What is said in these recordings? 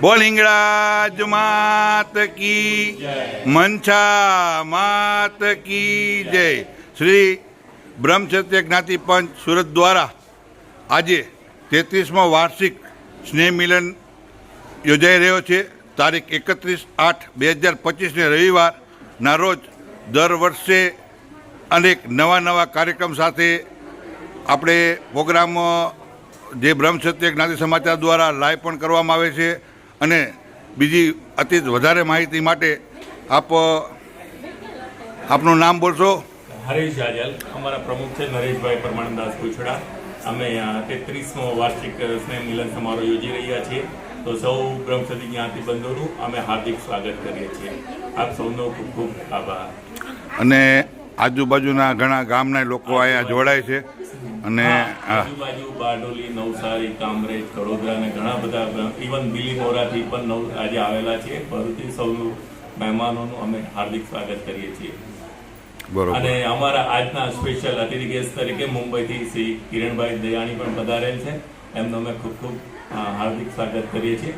બોલ હિંગળાજ માત કી મનછા માત કી જય. શ્રી બ્રહ્મક્ષત્રિય જ્ઞાતિ પંચ સુરત દ્વારા આજે તેત્રીસમો વાર્ષિક સ્નેહ મિલન યોજાઈ રહ્યો છે. તારીખ એકત્રીસ આઠ બે હજાર પચીસને રવિવારના રોજ દર વર્ષે અનેક નવા નવા કાર્યક્રમ સાથે આપણે પ્રોગ્રામ જે બ્રહ્મક્ષત્રિય જ્ઞાતિ સમાચાર દ્વારા લાઈવ પણ કરવામાં આવે છે. અને બીજી અતિ વધારે માહિતી માટે આપ આપનું નામ બોલશો? હરેશ જાજલ અમારા પ્રમુખ છે નરેશભાઈ પરમાનંદાસ ગુછડા અમે તેત્રીસમો વાર્ષિક સ્નેહ મિલન સમારોહ યોજી રહ્યા છીએ. તો સૌ બ્રહ્મસદી જ્ઞાતિ બંધુનું અમે હાર્દિક સ્વાગત કરીએ છીએ. આપ સૌનો ખૂબ ખૂબ આભાર. અને આજુબાજુના ઘણા ગામના લોકો અહીંયા જોડાય છે અને આજુબાજુ બારડોલી નવસારી કામરેજ વડોદરા અને ઘણા બધા ઇવન બિલીમોરાથી પણ નવ આજે આવેલા છે ફરીથી સૌનું મહેમાનોનું અમે હાર્દિક સ્વાગત કરીએ છીએ. બરોબર. અને અમારા આજના સ્પેશિયલ અતિથિ ગેસ્ટ તરીકે મુંબઈથી શ્રી કિરણભાઈ દયાણી પણ પધારેલ છે. એમનો અમે ખૂબ ખૂબ હાર્દિક સ્વાગત કરીએ છીએ.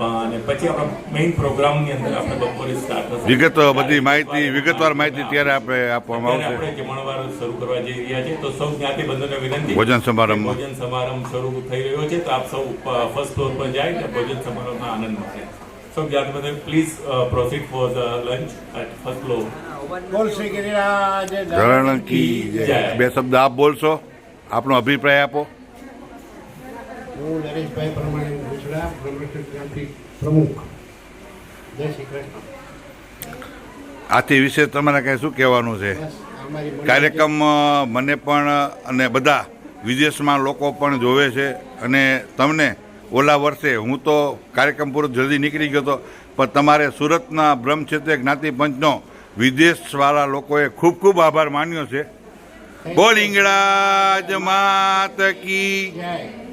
અને પછી આપણા મેઇન પ્રોગ્રામની અંદર આપણે બપોરે સ્ટાર્ટ થશે. વિગત બધી માહિતી વિગતવાર માહિતી ત્યારે આપણે આપવામાં આવશે. આપણે જમણવાર શરૂ કરવા જઈ રહ્યા છે તો સૌ જ્ઞાતિ બંધુને વિનંતી. ભોજન સમારંભ. ભોજન સમારંભ શરૂ થઈ રહ્યો છે તો આપ સૌ ફર્સ્ટ ફ્લોર પર જાય અને ભોજન સમારંભમાં આનંદ મળશે સૌ જ્ઞાતિ બંધુ please proceed for the lunch at first floor બોલ શ્રી ગિરિરાજ જય. બે શબ્દ આપ બોલશો આપનો અભિપ્રાય આપો. હું નરેશભાઈ પ્રમાણે ગુજરા બ્રહ્મસ્થ ક્રાંતિ પ્રમુખ. જય શ્રી કૃષ્ણ. આથી વિશે તમારે કાંઈ શું કહેવાનું છે? કાર્યક્રમ મને પણ અને બધા વિદેશમાં લોકો પણ જોવે છે અને તમને ઓલા વર્ષે હું તો કાર્યક્રમ પૂરો જલ્દી નીકળી ગયો હતો પણ તમારે સુરતના બ્રહ્મક્ષેત્રે જ્ઞાતિ પંચનો વિદેશવાળા લોકોએ ખૂબ ખૂબ આભાર માન્યો છે. બોલ ઇંગળાજ માત કી. જય.